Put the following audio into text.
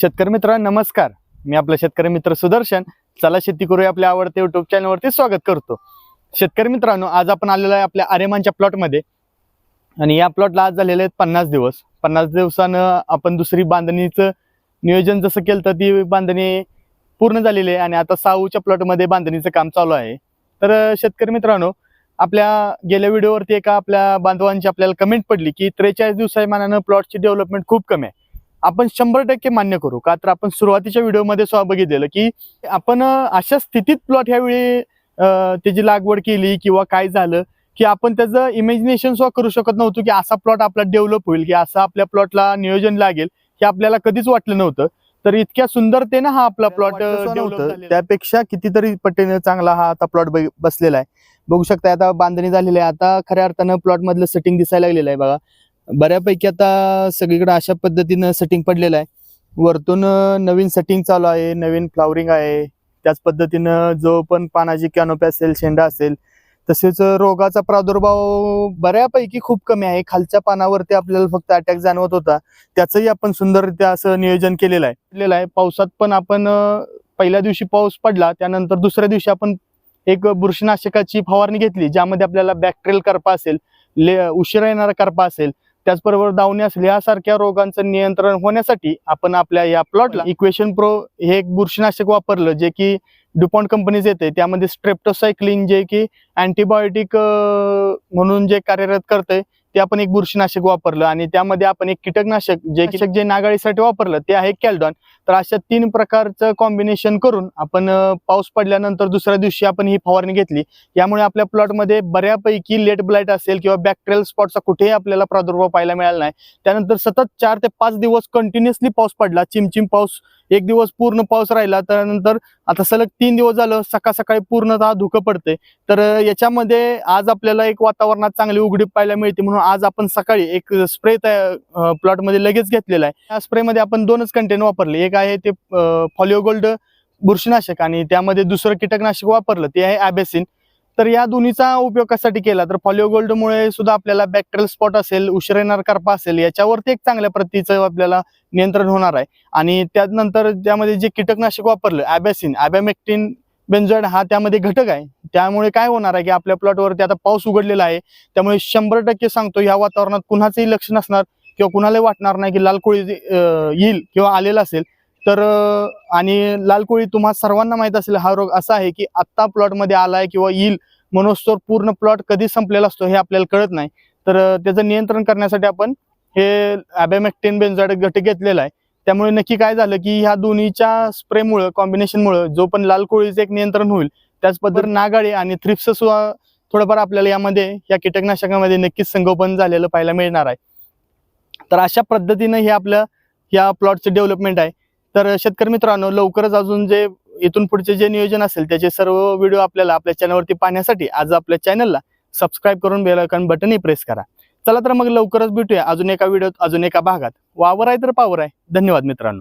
शेतकरी मित्र नमस्कार. मी आपला शेतकरी मित्र सुदर्शन. चला शेती करूया आपल्या आवडत्या युट्यूब चॅनलवरती स्वागत करतो. शेतकरी मित्रांनो आज आपण आलेलो आहे आपल्या आरेमानच्या प्लॉटमध्ये आणि या प्लॉटला आज झालेले आहेत पन्नास दिवस. पन्नास दिवसानं आपण दुसरी बांधणीचं नियोजन जसं केलं तर ती बांधणी पूर्ण झालेली आहे. आणि आता साऊच्या प्लॉटमध्ये बांधणीचं काम चालू आहे. तर शेतकरी मित्रांनो आपल्या गेल्या व्हिडिओवरती एका आपल्या बांधवांची आपल्याला कमेंट पडली की त्रेचाळीस दिवसामानानं प्लॉटची डेव्हलपमेंट खूप कमी आहे. आपण शंभर टक्के मान्य करू. का तर आपण सुरुवातीच्या व्हिडिओमध्ये सुद्धा बघितलेलं की आपण अशा स्थितीत प्लॉट ह्यावेळी त्याची लागवड केली किंवा काय झालं की आपण त्याचं इमॅजिनेशन सुद्धा करू शकत नव्हतो की असा प्लॉट आपला डेव्हलप होईल की असा आपल्या प्लॉटला नियोजन लागेल हे आपल्याला कधीच वाटलं नव्हतं. तर इतक्या सुंदरतेनं हा आपला प्लॉट नव्हतं. त्यापेक्षा कितीतरी पटीने चांगला हा आता प्लॉट बसलेला आहे. बघू शकता आता बांधणी झालेली आहे. आता खऱ्या अर्थानं प्लॉट मधलं सेटिंग दिसायला लागलेलं आहे बघा. बऱ्यापैकी आता सगळीकडे अशा पद्धतीनं सेटिंग पडलेलं आहे. वरतून नवीन सेटिंग चालू आहे नवीन फ्लावरिंग आहे. त्याच पद्धतीनं जो पण पानाची कॅनोपी असेल शेंडा असेल तसेच रोगाचा प्रादुर्भाव बऱ्यापैकी खूप कमी आहे. खालच्या पानावरती आपल्याला फक्त अटॅक जाणवत होता. त्याचंही आपण सुंदररित्या असं नियोजन केलेलं आहे. केलेलं आहे. पावसात पण आपण पहिल्या दिवशी पाऊस पडला त्यानंतर दुसऱ्या दिवशी आपण एक बुरशीनाशकाची फवारणी घेतली ज्यामध्ये आपल्याला बॅक्टेरियल करपा असेल ले उशिरा येणारा करपा असेल त्याचबरोबर दावणी असेल यासारख्या रोगांचं नियंत्रण होण्यासाठी आपण आपल्या या प्लॉटला इक्वेशन प्रो हे एक बुरशीनाशक वापरलं जे की डुपॉन्ट कंपनीज येते. त्यामध्ये स्ट्रेप्टोसायक्लिन जे की अँटीबायोटिक म्हणून जे कार्यरत करते ते आपण एक बुरशीनाशक वापरलं आणि त्यामध्ये आपण एक कीटकनाशक जे कीटक जे नागाळीसाठी वापरलं ते आहे कॅल्डॉन. तर अशा तीन प्रकारचं कॉम्बिनेशन करून आपण पाऊस पडल्यानंतर दुसऱ्या दिवशी आपण ही फवारणी घेतली. यामुळे आपल्या प्लॉटमध्ये बऱ्यापैकी लेट ब्लाइट असेल किंवा बॅक्टेरियल स्पॉटचा कुठेही आपल्याला प्रादुर्भाव पाहायला मिळाला नाही. त्यानंतर सतत चार ते पाच दिवस कंटिन्युअसली पाऊस पडला चिमचिम पाऊस एक दिवस पूर्ण पाऊस राहिला त्यानंतर आता सलग तीन दिवस झालं सकाळ सकाळी पूर्णतः धुकं पडते तर याच्यामध्ये आज आपल्याला एक वातावरणात चांगली उघडीप पाहायला मिळते म्हणून आज आपण सकाळी एक स्प्रे त्या प्लॉटमध्ये लगेच घेतलेला आहे. या स्प्रेमध्ये आपण दोनच कंटेन वापरले. एक आहे ते फॉलिओ गोल्ड बुरशीनाशक आणि त्यामध्ये दुसरं कीटकनाशक वापरलं. ते आहे ॲबेसिन. तर या दोन्हीचा उपयोग कशासाठी केला? तर फॉलिओ गोल्डमुळे सुद्धा आपल्याला बॅक्टेरियल स्पॉट असेल उशीर येणार करपा असेल याच्यावरती एक चांगल्या प्रतीचं आपल्याला नियंत्रण होणार आहे. आणि त्यानंतर त्यामध्ये जे कीटकनाशक वापरलं ॲबॅसिन ॲबॅमेक्टिन बेन्झॉइड हा त्यामध्ये घटक आहे. त्यामुळे काय होणार आहे की आपल्या प्लॉटवरती आता पाऊस उघडलेला आहे. त्यामुळे शंभर टक्के सांगतो ह्या वातावरणात कुणाचंही लक्ष नसणार किंवा कुणालाही वाटणार नाही की लाल कोळी येईल किंवा आलेला असेल. तर आणि लाल कोळी तुम्हा सर्वांना माहीत असेल हा रोग असा आहे की आत्ता प्लॉटमध्ये आलाय किंवा येईल मनोस्तोर पूर्ण प्लॉट कधी संपलेला असतो हे आपल्याला कळत नाही. तर त्याचं नियंत्रण करण्यासाठी आपण हे ॲबॅमेक्टिन बेन्झॉइड घटक घेतलेला आहे. त्यामुळे नक्की काय झालं की ह्या दोन्हीच्या स्प्रेमुळं कॉम्बिनेशनमुळं जो पण लाल कोळीचं एक नियंत्रण होईल त्याच पद्धतीने नागाळी आणि थ्रिप्स सुद्धा थोडंफार आपल्याला यामध्ये या कीटकनाशकामध्ये नक्कीच संगोपन झालेलं पाहायला मिळणार आहे. तर अशा पद्धतीनं हे आपलं या प्लॉटचं डेव्हलपमेंट आहे. तर शेतकरी मित्रांनो लवकरच अजून जे इथून पुढचे जे नियोजन असेल त्याचे सर्व व्हिडिओ आपल्याला आपल्या चॅनलवरती पाहण्यासाठी आज आपल्या चॅनलला सबस्क्राईब करून बेल आयकॉन बटनही प्रेस करा. चला तर मग लवकरच भेटूया अजून एका व्हिडिओत अजून एका भागात. वावर आहे तर पावर आहे. धन्यवाद मित्रांनो.